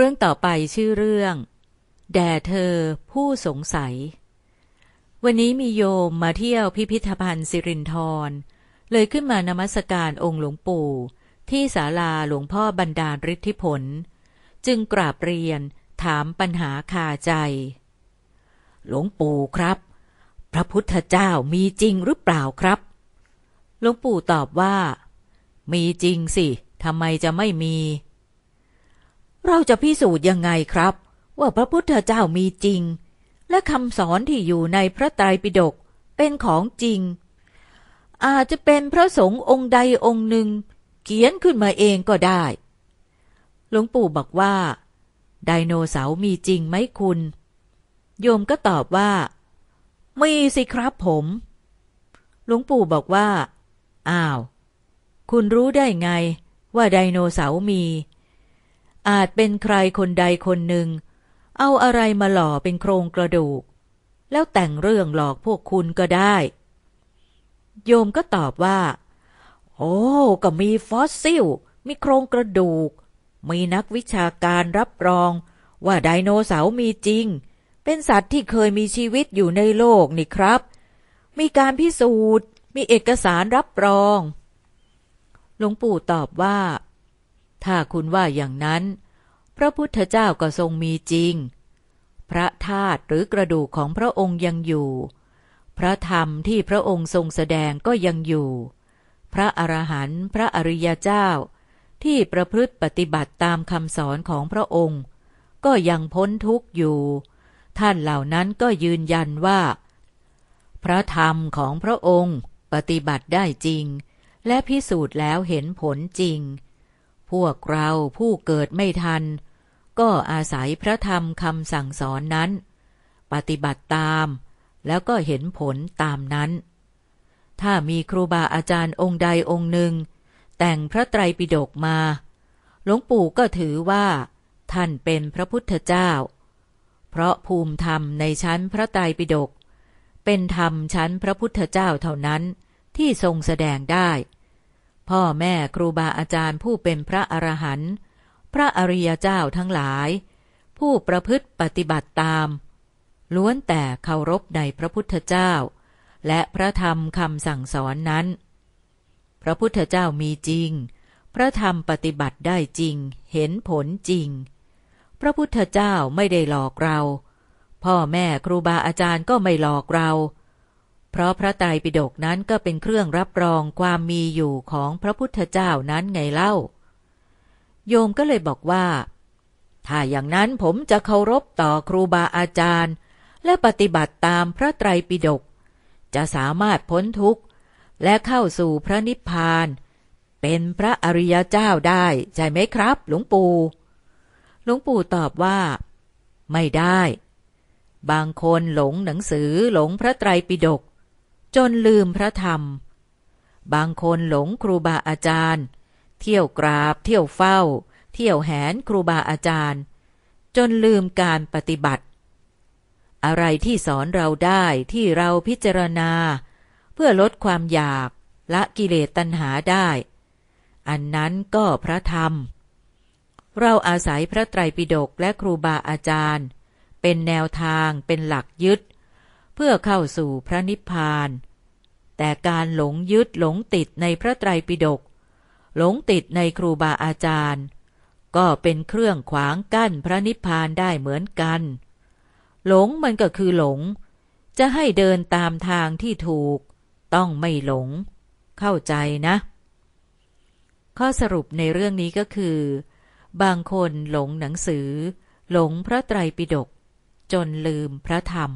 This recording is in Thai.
รื่องต่อไปชื่อเรื่อง แด่เธอผู้สงสัย วันนี้มีโยมมาเที่ยวพิพิธภัณฑ์สิรินธรเลยขึ้นมานมัสการองค์หลวงปู่ ที่ศาลาหลวงพ่อบรรดาฤทธิผล จึงกราบเรียนถามปัญหาคาใจ หลวงปู่ครับ พระพุทธเจ้ามีจริงหรือเปล่าครับ หลวงปู่ตอบว่า มีจริงสิทำไมจะไม่มี เราจะพิสูจน์ยังไงครับ ว่าพระพุทธเจ้ามีจริง และคำสอนที่อยู่ในพระไตรปิฎกเป็นของจริง อาจจะเป็นพระสงฆ์องค์ใดองค์หนึ่ง เขียนขึ้นมาเองก็ได้ หลวงปู่บอกว่า ไดโนเสาร์มีจริงไหมคุณ โยมก็ตอบว่า มีสิครับผม หลวงปู่บอกว่า อ้าว คุณรู้ได้ไงว่าไดโนเสาร์มี อาจเป็นใครคนใดคนหนึ่ง เอาอะไรมาหล่อเป็นโครงกระดูก แล้วแต่งเรื่องหลอกพวกคุณก็ได้ โยมก็ตอบว่า โอ้ ก็มีฟอสซิล มีโครงกระดูก มีนักวิชาการรับรอง ว่าไดโนเสาร์มีจริง เป็นสัตว์ที่เคยมีชีวิตอยู่ในโลกนี่ครับ มีการพิสูจน์ มีเอกสารรับรอง หลวงปู่ตอบว่า ถ้าคุณว่าอย่างนั้น พระพุทธเจ้าก็ทรงมีจริง พระธาตุหรือกระดูกของพระองค์ยังอยู่ พระธรรมที่พระองค์ทรงแสดงก็ยังอยู่ พระอรหันต์พระอริยเจ้า ที่ประพฤติปฏิบัติตามคำสอนของพระองค์ ก็ยังพ้นทุกข์อยู่ ท่านเหล่านั้นก็ยืนยันว่า พระธรรมของพระองค์ปฏิบัติได้จริง และพิสูจน์แล้วเห็นผลจริง พวกเราผู้เกิดไม่ทัน ก็อาศัยพระธรรมคำสั่งสอนนั้น ปฏิบัติตามแล้วก็เห็นผลตามนั้น ถ้ามีครูบาอาจารย์องค์ใดองค์หนึ่ง แต่งพระไตรปิฎกมา หลวงปู่ก็ถือว่า ท่านเป็นพระพุทธเจ้า เพราะภูมิธรรมในชั้นพระไตรปิฎกเป็นธรรมชั้นพระพุทธเจ้าเท่านั้นที่ทรงแสดงได้ พ่อแม่ครูบาอาจารย์ผู้เป็นพระอรหันต์พระอริยเจ้าทั้งหลาย ผู้ประพฤติปฏิบัติตาม ล้วนแต่เคารพในพระพุทธเจ้า และพระธรรมคำสั่งสอนนั้น พระพุทธเจ้ามีจริง พระธรรมปฏิบัติได้จริง เห็นผลจริง พระพุทธเจ้าไม่ได้หลอกเรา พ่อแม่ครูบาอาจารย์ก็ไม่หลอกเรา เพราะพระไตรปิฎกนั้นก็เป็นเครื่องรับรองความมีอยู่ของพระพุทธเจ้านั้นไงเล่า โยมก็เลยบอกว่า ถ้าอย่างนั้นผมจะเคารพต่อครูบาอาจารย์ และปฏิบัติตามพระไตรปิฎกจะสามารถพ้นทุกข์ และเข้าสู่พระนิพพาน เป็นพระอริยเจ้าได้ใช่ไหมครับ หลวงปู่หลวงปู่ตอบว่า ไม่ได้ บางคนหลงหนังสือหลงพระไตรปิฎก จนลืมพระธรรม บางคนหลงครูบาอาจารย์ เที่ยวกราบ เที่ยวเฝ้า เที่ยวแหนครูบาอาจารย์ จนลืมการปฏิบัติ อะไรที่สอนเราได้ที่เราพิจารณา เพื่อลดความอยากละกิเลสตัณหาได้ อันนั้นก็พระธรรม เราอาศัยพระไตรปิฎกและครูบาอาจารย์ เป็นแนวทางเป็นหลักยึด พื่อเข้าสู่พระนิพพาน แต่การหลงยึดหลงติดในพระไตรปิฎกหลงติดในครูบาอาจารย์ ก็เป็นเครื่องขวางกั้นพระนิพพานได้เหมือนกัน หลงมันก็คือหลง จะให้เดินตามทางที่ถูก ต้องไม่หลง เข้าใจนะ ข้อสรุปในเรื่องนี้ก็คือ บางคนหลงหนังสือ หลงพระไตรปิฎกจนลืมพระธรรม